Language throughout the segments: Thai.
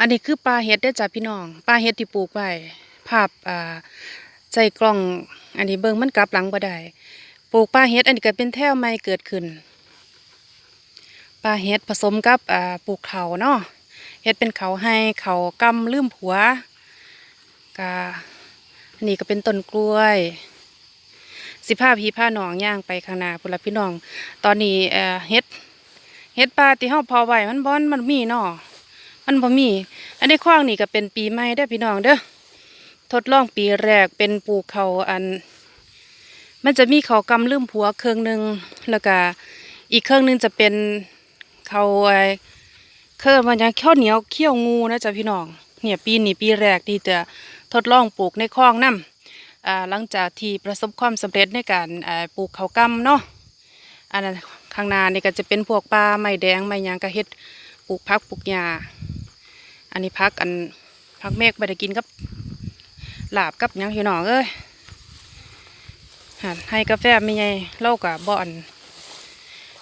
อันนี้คือปลาเห็ดได้จ้ะพี่น้องปลาเห็ดที่ปลูกไว้ภาพอ่าใส่กล้อง อันนี้เบิ่งมันกลับหลังบ่ได้ปลูกปลาเห็ดอันนี้ก็เป็นแถวใหม่เกิดขึ้นปลาเห็ดผสมกับอ่าปลูกเขาเนาะเห็ดเป็นเขาให้เขากำลืมผัวกะอันนี้ก็เป็นต้นกล้วยสิพาพี่พาหนองย่างไปข้างหน้าพุ่นละพี่น้อง ตอนนี้เฮ็ดเฮ็ดปลาที่เฮาพอไหวมันบ่มันมีเนาะ มันบ่มี อันนี้ข้องนี่ก็เป็นปีใหม่เด้พี่น้องเด้อทดลองปีแรกเป็นปลูกเขาอัน มันจะมีเขากำลืมผัวเครื่องหนึ่งแล้วก็อีกเครื่องหนึงจะเป็นเขาไอเครื่องมันยังข้าวเหนียวเคี่ยวงูนะจ๊ะพี่น้องเนี่ยปีนี้ปีแรกที่จะทดลองปลูกในคลองน้ำอ่าหลังจากที่ประสบความสำเร็จในการอ่าปลูกเขากำเนาะอันนั้นข้างหน้านี่ก็จะเป็นพวกปลาไม้แดงไม้ยางกระเฮ็ดปลูกพักปลูกหญ้า อันนี้พักอันพักเมฆไปได้กินกับลาบกับยังพี่น้องเอ้ยให้กาแฟไม่ใหญ่เล่ากับบ่อน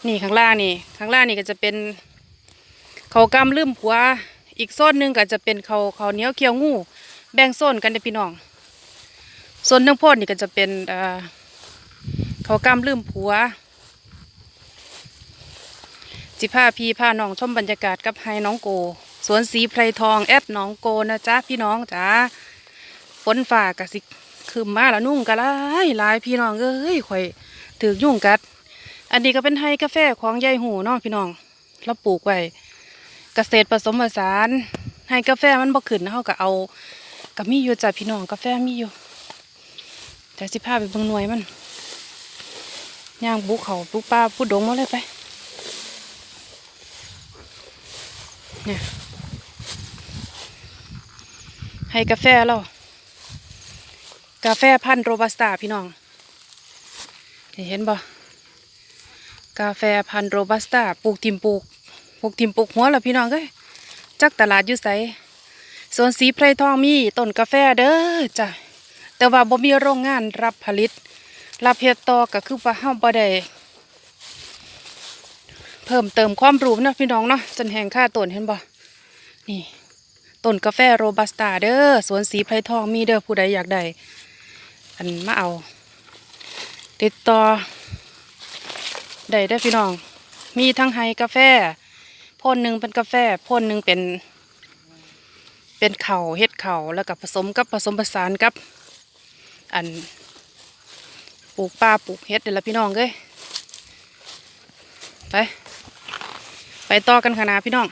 นี่ข้างล่างนี่ ข้างล่างนี่ก็จะเป็นเขากำลืมผัว อีกโซนหนึ่งก็จะเป็นเขาวข้าเนียวเคียวงู แบ่งโซนกันเด้พี่น้องส่วนเนื้อโพดนี่ก็จะเป็นเออเขากล้ามลืมผัวจิพาพี่พาน้องชมบรรยากาศกับไฮน้องโก สวนสีไพรทองแอดน้องโกนะจ๊ะพี่น้องจ๋าฝนฝ่ากะสิคืมมาแล้วนุ่งกะลายลายพี่น้องเอ้ยข่อยถือยุ่งกัด อันนี้ก็เป็นไฮกาแฟของยายหูเนาะพี่น้องเราปลูกไว้เกษตรผสมผสานไฮกาแฟมันบ่ขึ้นเขาก็เอาก็มีอยู่จ้ะพี่น้องกาแฟมีอยู่แต่สิพาไปเบิ่งหน่วยมันย่างบุกเขาบุกป่าพุดดงมาเลยไปเนี่ย ให้กาแฟเรา กาแฟพันธุ์โรบัสต้าพี่น้อง เห็นบ่กาแฟพันธุ์โรบัสต้าปลูกทิมปลูกปลูกทิมปลูกหัวแล้วพี่น้องเอ้ยจักตลาดอยู่ไสสวนสีไพรทองมีต้นกาแฟเด้อจ้ะแต่ว่าบ่มีโรงงานรับผลิต รับเฮ็ดต่อก็คือว่าเฮาบ่ได้เพิ่มเติมความรู้นะพี่น้องเนาะจนแหงค่าต้นเห็นบ่นี่ ต้นกาแฟโรบัสต้าเด้อสวนสีไพรทองมีเด้อผู้ใดอยากได้อันมาเอา ติดต่อได้เด้อพี่น้อง มีทั้งไฮกาแฟพ่นหนึ่งเป็นกาแฟพ่นหนึ่งเป็น เป็นเข่าเฮ็ดเข่าแล้วก็ผสมกับผสมผสานกับ อันปลูกปลาปลูกเฮ็ดเดี๋ยวละพี่น้องเอ้ยไป ไปต่อกันค่ะนะพี่น้อง